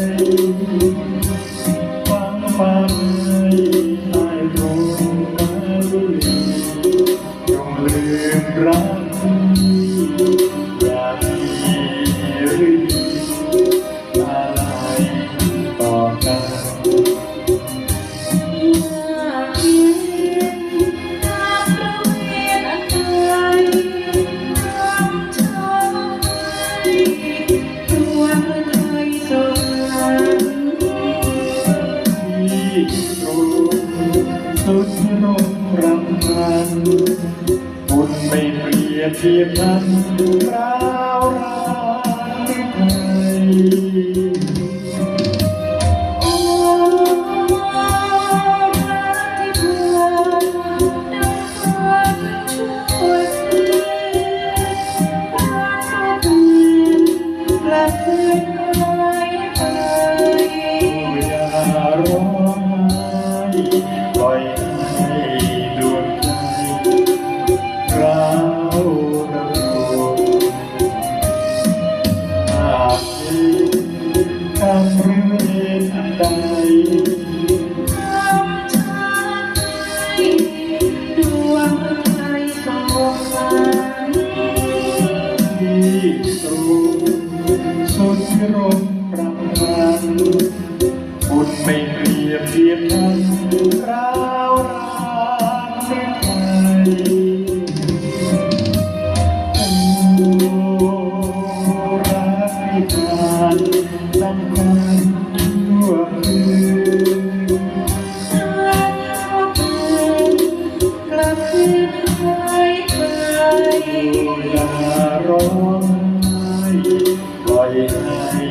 ไป รมรำพันบุญไม่เปรียบเทียบกันร้าวรานที่ไทย สุดที่รมรำพันบุญไม่เปรียบเทียบกันร้าวรานไม่ไทยโอ้รักที่ผ่านลำพันชั่วคืนกลับคืนหายไปอย่าร้อง Amen.